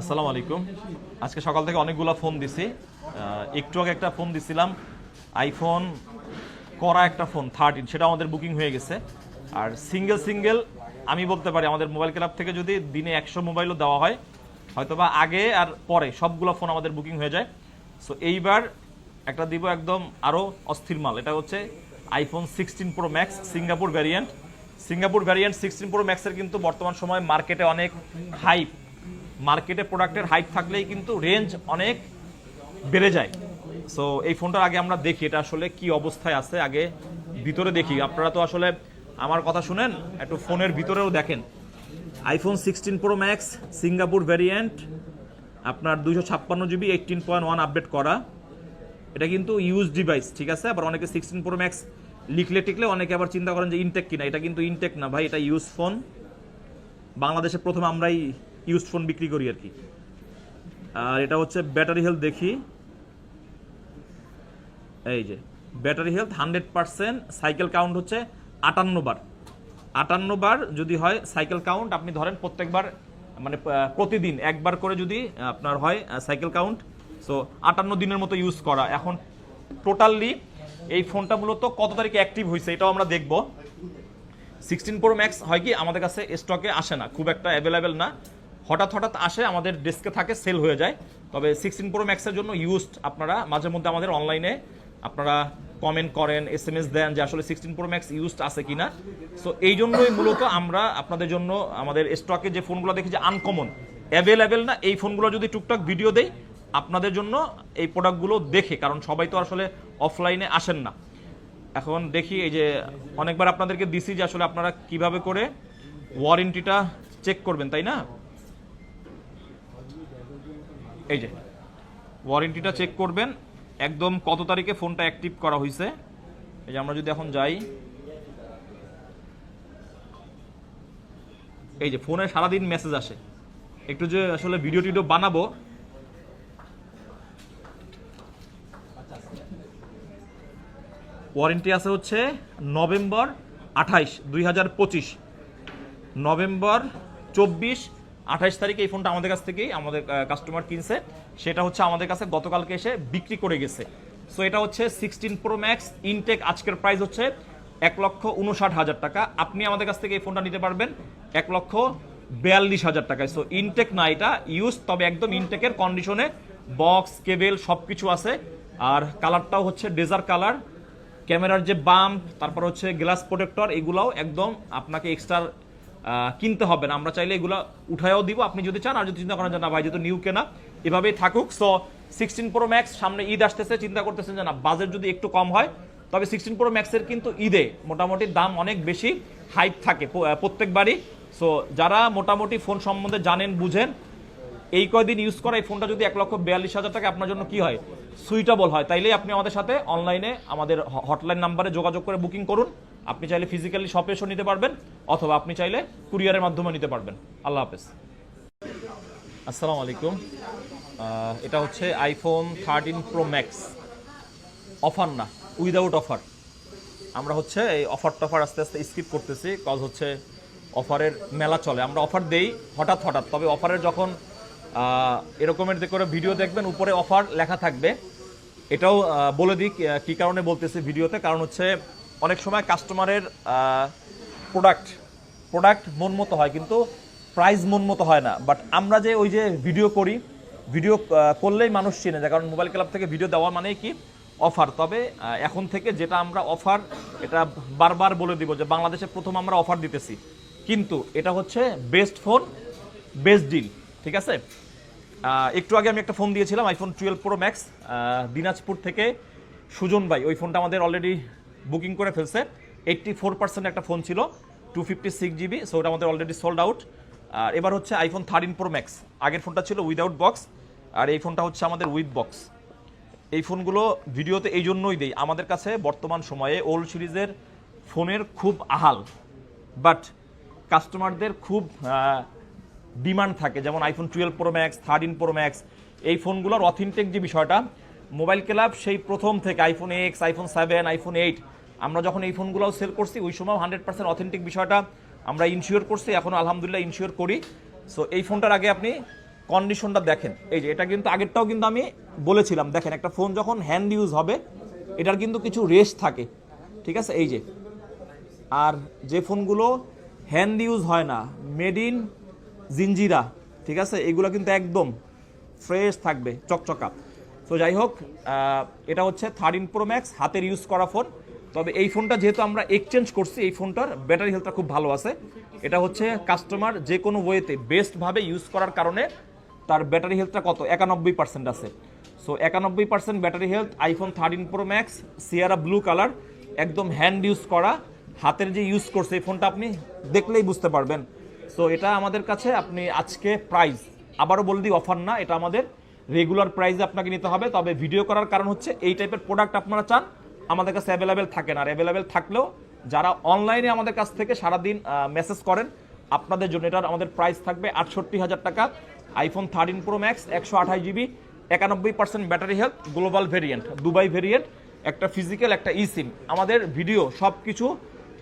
আসসালামু আলাইকুম। আজকে সকাল থেকে অনেকগুলো ফোন দিছি। একটু আগে একটা ফোন দিছিলাম। আইফোন করা একটা ফোন, থার্টিন, সেটা আমাদের বুকিং হয়ে গেছে। আর সিঙ্গেল সিঙ্গেল আমি বলতে পারি, আমাদের মোবাইল ক্লাব থেকে যদি দিনে একশো মোবাইলও দেওয়া হয়, হয়তোবা আগে আর পরে সবগুলো ফোন আমাদের বুকিং হয়ে যায়। সো এইবার একটা দিব একদম আরও অস্থির মাল। এটা হচ্ছে iPhone sixteen pro max Singapore variant. Singapore variant sixteen pro ম্যাক্সের কিন্তু বর্তমান সময় মার্কেটে অনেক হাইপ। মার্কেটে প্রোডাক্টের হাইপ থাকলেই কিন্তু রেঞ্জ অনেক বেড়ে যায়। সো এই ফোনটার আগে আমরা দেখি এটা আসলে কি অবস্থায় আছে, আগে ভিতরে দেখি। আপনারা তো আসলে আমার কথা শুনেন, একটু ফোনের ভিতরেও দেখেন। IPhone sixteen pro max Singapore variant আপনার দুইশো ছাপ্পান্ন GB eighteen point one update করা। এটা কিন্তু ইউজ ডিভাইস ঠিক আছে? আবার অনেকে সিক্সটিন প্রো ম্যাক্স লিখলে টিকলে অনেকে আবার চিন্তা করেন যে ইনটেক কিনা। এটা কিন্তু ইনটেক না ভাই, এটা ইউজ ফোন বাংলাদেশে প্রথমে আমরাই ইউজ ফোন বিক্রি করি আর কি। আর এটা হচ্ছে ব্যাটারি হেলথ দেখি। এই যে battery health hundred percent cycle count হচ্ছে আটান্ন বার। আটান্ন বার যদি হয় সাইকেল কাউন্ট আপনি ধরেন প্রত্যেকবার মানে প্রতিদিন একবার করে যদি আপনার হয় সাইকেল কাউন্ট সো আটান্ন দিনের মতো ইউজ করা। এখন টোটালি এই ফোনটা মূলত কত তারিখে অ্যাক্টিভ হয়েছে এটাও আমরা দেখব। সিক্সটিন প্রো ম্যাক্স হয় কি, আমাদের কাছে স্টকে আসে না, খুব একটা অ্যাভেলেবেল না। হঠাৎ হঠাৎ আসে, আমাদের ডেস্কে থাকে সেল হয়ে যায়। তবে সিক্সটিন প্রো ম্যাক্সের জন্য ইউজড আপনারা মাঝে মধ্যে আমাদের অনলাইনে আপনারা কমেন্ট করেন এস এম এস দেন যে আসলে সিক্সটিন প্রো ম্যাক্স ইউজড আছে কি না সো এই জন্যই মূলত আমরা আপনাদের জন্য আমাদের স্টকে যে ফোনগুলো দেখি যে আনকমন অ্যাভেলেবেল না, এই ফোনগুলো যদি টুকটাক ভিডিও দেই, আপনাদের জন্য এই প্রোডাক্টগুলো দেখে, কারণ সবাই তো আসলে অফলাইনে আসেন না। এখন দেখি এই যে অনেকবার আপনাদেরকে দিছি যে আসলে আপনারা কীভাবে করে ওয়ারেন্টিটা চেক করবেন, তাই না? এই যে ওয়ারেন্টিটা চেক করবেন। একদম কত তারিখে ফোনটা অ্যাক্টিভ করা হয়েছে এই যে আমরা যদি এখন যাই, এই যে ফোনে সারাদিন মেসেজ আসে। একটু যে আসলে ভিডিও টিডিও বানাবো। ওয়ারেন্টি আছে হচ্ছে নভেম্বর আঠাইশ, দুই হাজার পঁচিশ। নভেম্বর চব্বিশ আঠাইশ তারিখে এই ফোনটা আমাদের কাছ থেকেই আমাদের কাস্টমার কিনছে। সেটা হচ্ছে আমাদের কাছে গতকালকে এসে বিক্রি করে গেছে। সো এটা হচ্ছে সিক্সটিন প্রো ম্যাক্স ইনটেক আজকের প্রাইস হচ্ছে এক লক্ষ উনষাট হাজার টাকা। আপনি আমাদের কাছ থেকে এই ফোনটা নিতে পারবেন এক লক্ষ বিয়াল্লিশ হাজার টাকায়। সো ইনটেক না এটা ইউজ তবে একদম ইনটেকের কন্ডিশনে বক্স কেবেল সব কিছু আছে। আর কালারটাও হচ্ছে ডেজার কালার ক্যামেরার যে বাম, তারপর হচ্ছে গ্লাস প্রোটেক্টর এগুলাও একদম আপনাকে এক্সট্রা কিনতে হবে না। আমরা চাইলে এগুলো উঠায়ও দিব। আপনি যদি চান, আর যদি চিন্তা করেন না ভাই, যেহেতু নিউ কেনা, এভাবেই থাকুক। সো সিক্সটিন প্রো ম্যাক্স সামনে ঈদ আসতেছে, চিন্তা করতেছেন যে না বাজেট যদি একটু কম হয়, তবে সিক্সটিন প্রো ম্যাক্সের কিন্তু ঈদে মোটামুটি দাম অনেক বেশি হাইপ থাকে প্রত্যেকবারই। সো যারা মোটামুটি ফোন সম্বন্ধে জানেন, বুঝেন, এই কয়দিন ইউজ করা এই ফোনটা যদি এক লক্ষ বিয়াল্লিশ হাজার টাকা, আপনার জন্য কি হয়? সুইটেবল হয়। তাইলেই আপনি আমাদের সাথে অনলাইনে আমাদের হটলাইন নাম্বারে যোগাযোগ করে বুকিং করুন। আপনি চাইলে ফিজিক্যালি শপে এসেও নিতে পারবেন। অথবা আপনি চাইলে কুরিয়ারের মাধ্যমে নিতে পারবেন। আল্লাহ হাফেজ। আসসালামু আলাইকুম এটা হচ্ছে iPhone thirteen pro max offer না উইদাউট অফার আমরা হচ্ছে এই অফার টফার আস্তে আস্তে স্কিপ করতেছি কজ হচ্ছে অফারের মেলা চলে। আমরা অফার দেই হঠাৎ হঠাৎ, তবে অফারের যখন এরকমের করে ভিডিও দেখবেন, উপরে অফার লেখা থাকবে। এটাও বলে দিই কী কারণে বলতেছি ভিডিওতে কারণ হচ্ছে অনেক সময় কাস্টমারের প্রোডাক্ট প্রোডাক্ট মন মতো হয়, কিন্তু প্রাইস মন মতো হয় না। বাট আমরা যে ওই যে ভিডিও করি ভিডিও করলেই মানুষ চেনে যায়, কারণ মোবাইল ক্লাব থেকে ভিডিও দেওয়া মানেই কি? অফার তবে এখন থেকে যেটা আমরা অফার এটা বারবার বলে দিব যে বাংলাদেশে প্রথম আমরা অফার দিতেছি। কিন্তু এটা হচ্ছে বেস্ট ফোন বেস্ট ডিল ঠিক আছে? একটু আগে আমি একটা ফোন দিয়েছিলাম iPhone twelve pro max Dinajpur থেকে। সুজন ভাই, ওই ফোনটা আমাদের অলরেডি বুকিং করে ফেলছে। এইট্টি ফোর পার্সেন্ট একটা ফোন ছিল। Two fifty six GB so ওটা আমাদের অলরেডি সোল্ড আউট আর এবার হচ্ছে আইফোন থার্টিন প্রো ম্যাক্স আগের ফোনটা ছিল উইদাউট বক্স আর এই ফোনটা হচ্ছে আমাদের উইথ বক্স এই ফোনগুলো ভিডিওতে এই জন্যই দেই। আমাদের কাছে বর্তমান সময়ে ওল্ড সিরিজের ফোনের খুব আহাল। বাট কাস্টমারদের খুব ডিমান্ড থাকে। যেমন iPhone twelve pro max thirteen pro max এই ফোনগুলোর অথেন্টিক যে বিষয়টা মোবাইল ক্লাব সেই প্রথম থেকে iPhone X iPhone seven iPhone eight আমরা যখন এই ফোনগুলোও সেল করছি, ওই সময় হান্ড্রেড পার্সেন্ট অথেন্টিক বিষয়টা আমরা ইনশিওর করছি, এখন আলহামদুলিল্লাহ ইনশিওর করি। সো এই ফোনটার আগে আপনি কন্ডিশনটা দেখেন। এই যে, এটা কিন্তু আগেরটাও কিন্তু আমি বলেছিলাম, দেখেন একটা ফোন যখন হ্যান্ড ইউজ হবে, এটার কিন্তু কিছু রেস্ট থাকে। ঠিক আছে? এই যে, আর যে ফোনগুলো হ্যান্ড ইউজ হয় না মেড ইন জিঞ্জিরা ঠিক আছে? এগুলো কিন্তু একদম ফ্রেশ থাকবে, চকচকা। তো যাই হোক এটা হচ্ছে থার্টিন প্রো ম্যাক্স হাতের ইউজ করা ফোন তবে এই ফোনটা যেহেতু আমরা এক্সচেঞ্জ করছি, এই ফোনটার ব্যাটারি হেলথটা খুব ভালো আছে। এটা হচ্ছে কাস্টমার যে কোনো ওয়েতে বেস্টভাবে ইউজ করার কারণে তার ব্যাটারি হেলথটা কত? একানব্বই পার্সেন্ট আছে। সো একানব্বই percent battery health iPhone thirteen pro max Sierra blue colour একদম হ্যান্ড ইউজ করা। হাতের যে ইউজ করছে এই ফোনটা আপনি দেখলেই বুঝতে পারবেন। সো এটা আমাদের কাছে আপনি আজকে প্রাইস আবারও বলে দিই অফার না, এটা আমাদের রেগুলার প্রাইসে আপনাকে নিতে হবে। তবে ভিডিও করার কারণ হচ্ছে এই টাইপের প্রোডাক্ট আপনারা চান আমাদের কাছে অ্যাভেলেবেল থাকে না। আর অ্যাভেলেবেল থাকলেও যারা অনলাইনে আমাদের কাছ থেকে সারাদিন মেসেজ করেন, আপনাদের জন্য এটার আমাদের প্রাইস থাকবে আটষট্টি হাজার টাকা। আইফোন থার্টিন প্রো ম্যাক্স একশো আঠাশ জিবি একানব্বই percent battery health global variant Dubai variant একটা ফিজিক্যাল একটা ই সিম আমাদের ভিডিও সব কিছু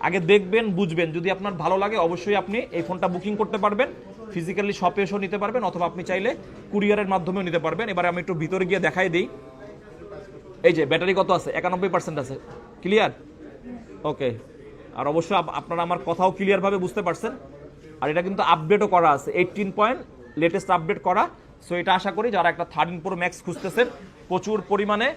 আগে দেখবেন, বুঝবেন। যদি আপনার ভালো লাগে, অবশ্যই আপনি এই ফোনটা বুকিং করতে পারবেন। ফিজিক্যালি শপে এসেও নিতে পারবেন, অথবা আপনি চাইলে কুরিয়ারের মাধ্যমেও নিতে পারবেন। এবারে আমি একটু ভিতরে গিয়ে দেখাই দিই। এই যে, ব্যাটারি কত আছে? একানব্বই পার্সেন্ট আছে। ক্লিয়ার ওকে আর অবশ্যই আপনারা আমার কথাও ক্লিয়ারভাবে বুঝতে পারছেন। আর এটা কিন্তু আপডেটও করা আছে। এইটিন পয়েন্ট লেটেস্ট আপডেট করা। সো এটা আশা করি যারা একটা থার্টিন প্রো ম্যাক্স খুঁজতেছেন, প্রচুর পরিমাণে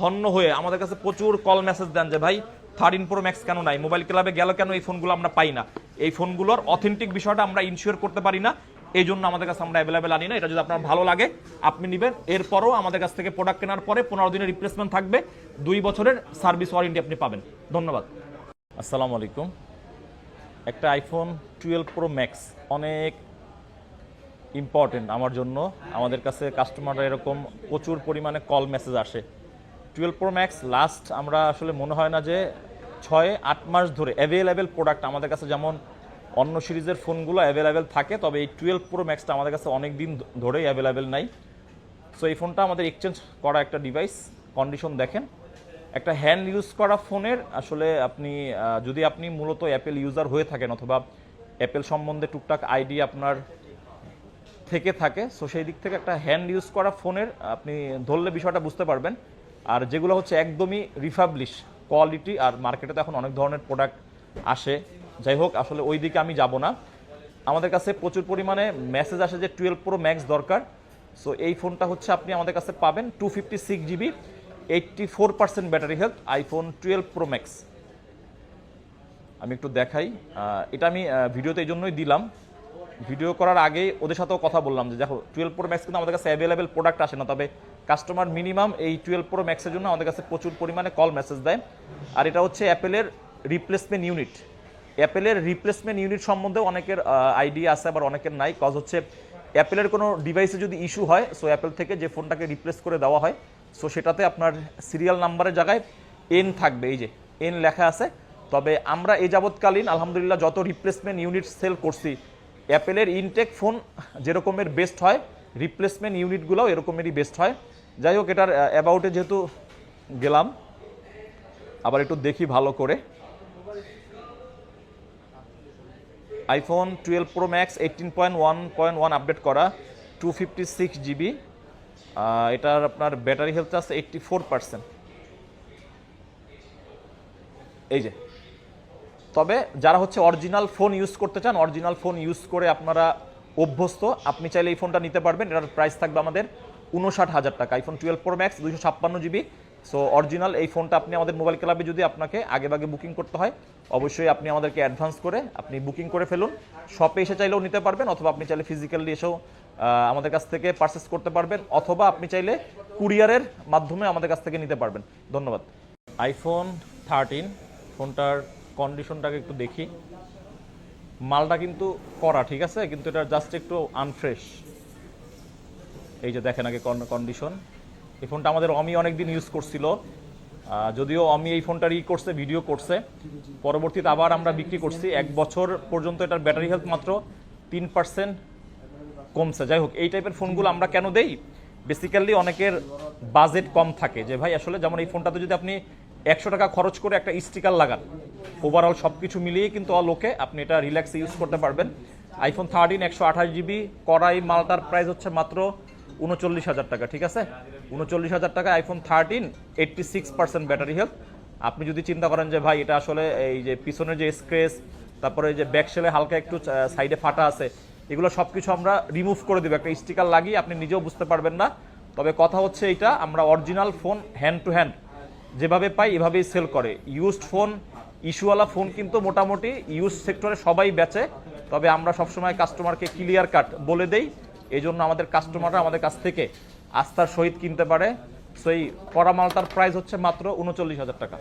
হন্য হয়ে আমাদের কাছে প্রচুর কল মেসেজ দেন যে, ভাই থার্টিন প্রো ম্যাক্স কেন নাই? মোবাইল ক্লাবে গেল কেন? এই ফোনগুলো আমরা পাই না। এই ফোনগুলোর অথেন্টিক বিষয়টা আমরা ইনশিওর করতে পারি না। এই জন্য আমাদের কাছে আমরা অ্যাভেলেবেল আনি না। এটা যদি আপনার ভালো লাগে, আপনি নেবেন। এরপরও আমাদের কাছ থেকে প্রোডাক্ট কেনার পরে পনেরো দিনের রিপ্লেসমেন্ট থাকবে। দুই বছরের সার্ভিস ওয়ারেন্টি আপনি পাবেন। ধন্যবাদ। আসসালামু আলাইকুম। একটা আইফোন টুয়েলভ প্রো ম্যাক্স অনেক ইম্পর্টেন্ট আমার জন্য। আমাদের কাছে কাস্টমাররা এরকম প্রচুর পরিমাণে কল মেসেজ আসে। টুয়েলভ প্রো ম্যাক্স লাস্ট আমরা আসলে মনে হয় না যে ছয় আট মাস ধরে অ্যাভেলেবেল প্রোডাক্ট আমাদের কাছে যেমন অন্য সিরিজের ফোনগুলো অ্যাভেলেবেল থাকে, তবে এই টুয়েলভ প্রো ম্যাক্সটা আমাদের কাছে অনেক দিন ধরেই অ্যাভেলেবেল নাই। সো এই ফোনটা আমাদের এক্সচেঞ্জ করা একটা ডিভাইস কন্ডিশন দেখেন। একটা হ্যান্ড ইউজ করা ফোনের, আসলে আপনি যদি আপনি মূলত অ্যাপেল ইউজার হয়ে থাকেন অথবা অ্যাপেল সম্বন্ধে টুকটাক আইডি আপনার থেকে থাকে সো সেই দিক থেকে একটা হ্যান্ড ইউজ করা ফোনের, আপনি ধরলে বিষয়টা বুঝতে পারবেন। আর যেগুলো হচ্ছে একদমই রিফাবলিশ কোয়ালিটি আর মার্কেটে তো এখন অনেক ধরনের প্রোডাক্ট আসে। যাই হোক, আসলে ওই দিকে আমি যাব না। আমাদের কাছে প্রচুর পরিমাণে মেসেজ আসে যে টুয়েলভ প্রো ম্যাক্স দরকার। সো এই ফোনটা হচ্ছে আপনি আমাদের কাছে পাবেন two fifty six GB eighty four percent battery health iPhone twelve pro max আমি একটু দেখাই। এটা আমি ভিডিওতে এই জন্যই দিলাম। ভিডিও করার আগে ওদের সাথেও কথা বললাম যে, দেখো টুয়েলভ প্রো ম্যাক্স কিন্তু আমাদের কাছে অ্যাভেলেবেল প্রোডাক্ট আসে না, তবে কাস্টমার মিনিমাম এই টুয়েলভ প্রো ম্যাক্সের জন্য আমাদের কাছে প্রচুর পরিমাণে কল মেসেজ দেয়। আর এটা হচ্ছে অ্যাপেলের রিপ্লেসমেন্ট ইউনিট অ্যাপেলের রিপ্লেসমেন্ট ইউনিট সম্বন্ধেও অনেকের আইডিয়া আছে, আবার অনেকের নাই। কজ হচ্ছে, অ্যাপেলের কোনো ডিভাইসে যদি ইস্যু হয় সো অ্যাপেল থেকে যে ফোনটাকে রিপ্লেস করে দেওয়া হয় সো সেটাতে আপনার সিরিয়াল নাম্বারের জায়গায় এন থাকবে। এই যে এন লেখা আছে। তবে আমরা এই যাবৎকালীন, আলহামদুলিল্লাহ, যত রিপ্লেসমেন্ট ইউনিট সেল করছি, অ্যাপেলের ইনটেক ফোন যেরকমের বেস্ট হয় রিপ্লেসমেন্ট ইউনিটগুলোও এরকমেরই বেস্ট হয়। যাই হোক, এটার অ্যাবাউটে যেহেতু গেলাম, আবার একটু দেখি ভালো করে। IPhone twelve pro max eighteen point one point one update করা টু ফিফটি সিক্স জিবি এটার আপনার ব্যাটারি হেলথ আছে এইটটি ফোর পার্সেন্ট এই যে। তবে যারা হচ্ছে অরিজিনাল ফোন ইউজ করতে চান অরিজিনাল ফোন ইউজ করে আপনারা অভ্যস্ত, আপনি চাইলে এই ফোনটা নিতে পারবেন। এটার প্রাইস থাকবে আমাদের উনষাট হাজার টাকা। আইফোন টুয়েলভ প্রো ম্যাক্স দুইশো ছাপ্পান্ন জিবি সো অরিজিনাল এই ফোনটা আপনি আমাদের মোবাইল ক্লাবে যদি আপনাকে আগে ভাগে বুকিং করতে হয়, অবশ্যই আপনি আমাদেরকে অ্যাডভান্স করে আপনি বুকিং করে ফেলুন। শপে এসে চাইলেও নিতে পারবেন, অথবা আপনি চাইলে ফিজিক্যালি এসেও আমাদের কাছ থেকে পারচেস করতে পারবেন, অথবা আপনি চাইলে কুরিয়ারের মাধ্যমে আমাদের কাছ থেকে নিতে পারবেন। ধন্যবাদ। আইফোন থার্টিন ফোনটার কন্ডিশনটাকে একটু দেখি। মালটা কিন্তু করা ঠিক আছে? কিন্তু এটা জাস্ট একটু আনফ্রেশ এই যে দেখেন আগে কন্ডিশন এই ফোনটা আমাদের অমি অনেকদিন ইউজ করছিল। যদিও অমি এই ফোনটার ই করছে ভিডিও করছে। পরবর্তীতে আবার আমরা বিক্রি করছি। এক বছর পর্যন্ত এটার ব্যাটারি হেলথ মাত্র তিন পার্সেন্ট কমছে। যাই হোক, এই টাইপের ফোনগুলো আমরা কেন দেই? বেসিক্যালি অনেকের বাজেট কম থাকে যে, ভাই, আসলে যেমন এই ফোনটাতে যদি আপনি একশো টাকা খরচ করে একটা স্টিকার লাগান ওভারঅল সব কিছু মিলিয়ে কিন্তু অল ওকে আপনি এটা রিল্যাক্সে ইউজ করতে পারবেন। আইফোন থার্টিন একশো আঠাশ জিবি করাই মালটার প্রাইস হচ্ছে মাত্র উনচল্লিশ হাজার টাকা, ঠিক আছে? উনচল্লিশ হাজার টাকা iPhone thirteen eighty six percent battery health আপনি যদি চিন্তা করেন যে ভাই, এটা আসলে এই যে পিছনের যে স্ক্রেচ তারপরে যে ব্যাক সেলে হালকা একটু সাইডে ফাটা আছে, এগুলো সব কিছু আমরা রিমুভ করে দেবো। একটা স্টিকার লাগিয়ে আপনি নিজেও বুঝতে পারবেন না। তবে কথা হচ্ছে এইটা, আমরা original phone hand to hand যেভাবে পাই, এভাবেই সেল করে। ইউজড ফোন ইস্যুওয়ালা ফোন কিন্তু মোটামুটি ইউজ সেক্টরে সবাই বেচে। তবে আমরা সবসময় কাস্টমারকে ক্লিয়ার কাট বলে দেই। এই জন্য আমাদের কাস্টমাররা আমাদের কাছ থেকে আস্থার সহিত কিনতে পারে। সেই করা প্রাইস হচ্ছে মাত্র উনচল্লিশ হাজার টাকা।